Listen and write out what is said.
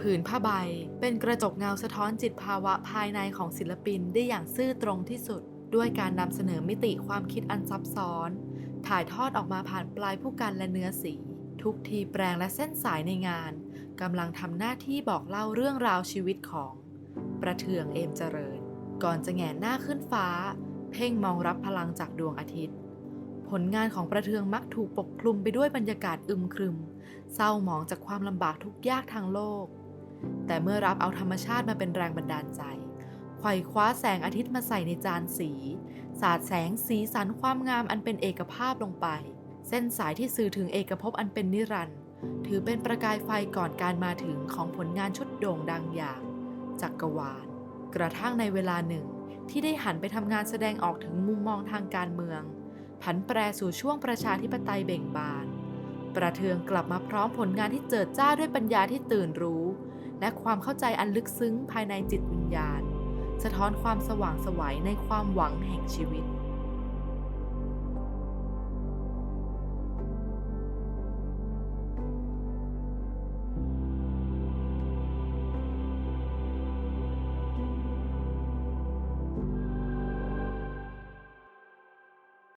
ผืนผ้าใบ เป็นกระจกเงาสะท้อนจิตภาวะภายในของศิลปินได้อย่างซื่อตรงที่สุด ด้วยการนำเสนอมิติความคิดอันซับซ้อน ถ่ายทอดออกมาผ่านปลายผู้กันและเนื้อสี ทุกทีแปลงและเส้นสายในงานกำลังทำหน้าที่บอกเล่าเรื่องราวชีวิตของ ประเทืองเอมเจริญ ก่อนจะแหงนหน้าขึ้นฟ้า เพ่งมองรับพลังจากดวงอาทิตย์ ผลงานของประเทืองมักถูกปกคลุมไปด้วยบรรยากาศอึมครึม เศร้าหมองจากความลำบากทุกยากทางโลก แต่เมื่อรับเอาธรรมชาติมาเป็นแรงบันดาลใจไขว่คว้าแสงอาทิตย์มาใส่ในจานสี สาดแสงสีสันความงามอันเป็นเอกภาพลงไป เส้นสายที่สื่อถึงเอกภพอันเป็นนิรันดร์ถือเป็นประกายไฟก่อนการมาถึงของผลงานชุดโด่งดังอย่างจักกรวาล กระทั่งในเวลาหนึ่ง ที่ได้หันไปทำงานแสดงออกถึงมุมมองทางการเมือง ผันแปรสู่ช่วงประชาธิปไตยเบ่งบาน ประเทืองกลับมาพร้อมผลงานที่เจิดจ้าด้วยปัญญาที่ตื่นรู้ และความเข้าใจอันลึกซึ้งภายในจิตวิญญาณ สะท้อนความสว่างสวัยในความหวังแห่งชีวิต